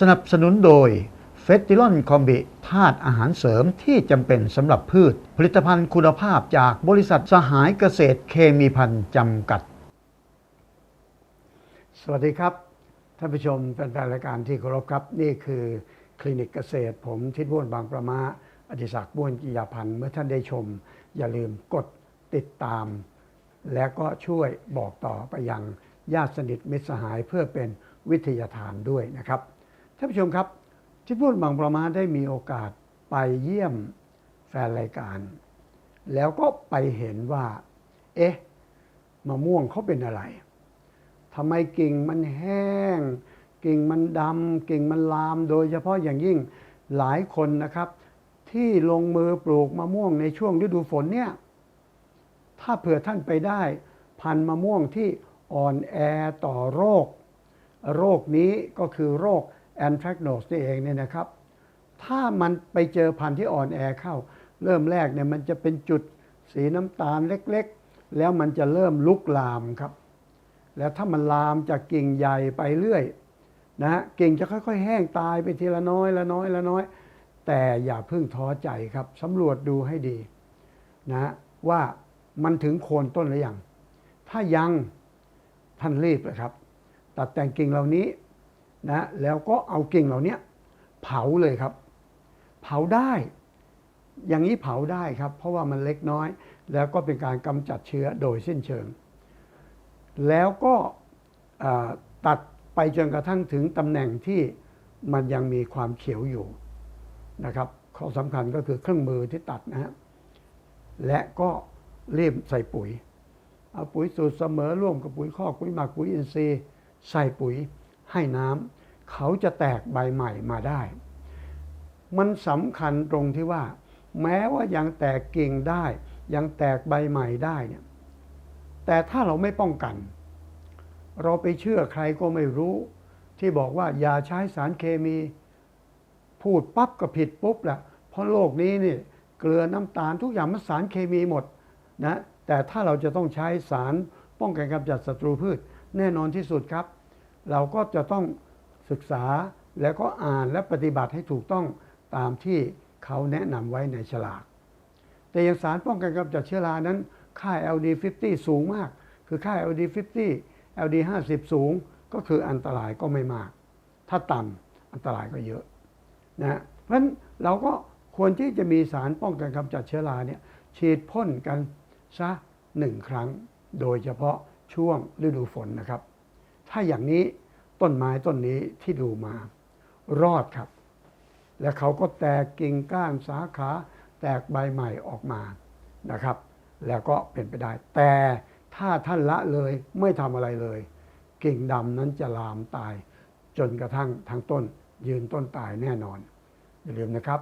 สนับสนุนโดยเฟสติลอนคอมบิธาตุอาหารเสริมที่จำเป็นสำหรับพืช ผลิตภัณฑ์คุณภาพจากบริษัทสหายเกษตรเคมีพันธ์จำกัด สวัสดีครับ ท่านผู้ชมแฟนๆรายการที่เคารพครับ นี่คือคลินิกเกษตร ผมทิศบ้วนบางประมาอดิศักดิ์บ้วนกิยาพันธ์เมื่อท่านได้ชม อย่าลืมกดติดตาม และก็ช่วยบอกต่อไปยังญาติสนิทมิตรสหายเพื่อเป็นวิทยาทานด้วยนะครับ ท่านผู้ชมครับ ที่พูดบางประมาได้มีโอกาสไปเยี่ยมแฟนรายการ แล้วก็ไปเห็นว่า เอ๊ะมะม่วงเขาเป็นอะไรทำไมกิ่งมันแห้ง กิ่งมันดำกิ่งมันลาม โดยเฉพาะอย่างยิ่งหลายคนนะครับ ที่ลงมือปลูกมะม่วงในช่วงฤดูฝนเนี่ยถ้าเผื่อท่านไปได้ พันมะม่วงที่อ่อนแอต่อโรค โรคนี้ก็คือโรค แอนทรกโนสนี่เองเนี่ยนะครับ ถ้ามันไปเจอพันธุ์ที่อ่อนแอเข้า เริ่มแรกเนี่ยมันจะเป็นจุดสีน้ำตาลเล็กๆ แล้วมันจะเริ่มลุกลามครับ แล้วถ้ามันลามจากกิ่งใหญ่ไปเรื่อยนะฮะกิ่งจะค่อยๆ แห้งตายไปทีละน้อยละน้อยละน้อย แต่อย่าเพิ่งท้อใจครับสำรวจดูให้ดีนะว่ามันถึงโคนต้นหรือยัง ถ้ายังท่านรีบเลยครับ ตัดแต่งกิ่งเหล่านี้ นะแล้วก็เอากิ่งเหล่านี้เผาเลยครับ เผาได้ อย่างนี้เผาได้ครับ เพราะว่ามันเล็กน้อย แล้วก็เป็นการกำจัดเชื้อโดยสิ้นเชิง แล้วก็ตัดไปจนกระทั่งถึงตำแหน่งที่มันยังมีความเขียวอยู่นะครับข้อสำคัญก็คือเครื่องมือที่ตัดนะฮะและก็รีบใส่ปุ๋ย เอาปุ๋ยสูตรเสมอร่วมกับปุ๋ยคอกปุ๋ยหมักปุ๋ยอินทรีย์ใส่ปุ๋ย ให้น้ำเขาจะแตกใบใหม่มาได้ มันสำคัญตรงที่ว่า แม้ว่ายังแตกกิ่งได้ ยังแตกใบใหม่ได้เนี่ยแต่ถ้าเราไม่ป้องกัน เราไปเชื่อใครก็ไม่รู้ ที่บอกว่าอย่าใช้สารเคมี พูดปั๊บก็ผิดปุ๊บแหละเพราะโลกนี้นี่เกลือน้ำตาลทุกอย่างมันสารเคมีหมดนะแต่ถ้าเราจะต้องใช้สารป้องกันกำจัดศัตรูพืช แน่นอนที่สุดครับ เราก็จะต้องศึกษาแล้วก็อ่านและปฏิบัติให้ถูกต้องตามที่เขาแนะนำไว้ในฉลาก แต่ยางสารป้องกันกำจัดเชื้อรานั้น ค่า LD50 สูงมาก คือค่า LD50 LD50 สูงก็คืออันตรายก็ไม่มาก ถ้าต่ำอันตรายก็เยอะนะเพราะฉะนั้นเราก็ควรที่จะมีสารป้องกันกำจัดเชื้อราเนี่ยฉีดพ่นกันซะหนึ่งครั้ง โดยเฉพาะช่วงฤดูฝนนะครับ ถ้าอย่างนี้ต้นไม้ต้นนี้ที่ดูมา รอดครับ และเขาก็แตกกิ่งก้านสาขา แตกใบใหม่ออกมานะครับ แล้วก็เป็นไปได้ แต่ถ้าท่านละเลยไม่ทำอะไรเลย กิ่งดำนั้นจะลามตาย จนกระทั่งทั้งต้น ยืนต้นตายแน่นอน อย่าลืมนะครับ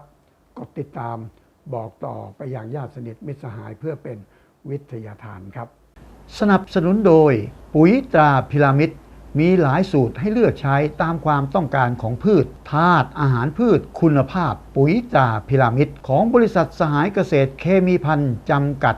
กดติดตามบอกต่อไปอย่างญาติสนิทมิตรสหายเพื่อเป็นวิทยาทานครับ สนับสนุนโดยปุ๋ยตราพิรามิด มีหลายสูตรให้เลือกใช้ตามความต้องการของพืชธาตุอาหารพืช คุณภาพ ปุ๋ยตราพิรามิดของบริษัทสหายเกษตรเคมีพันธ์จำกัด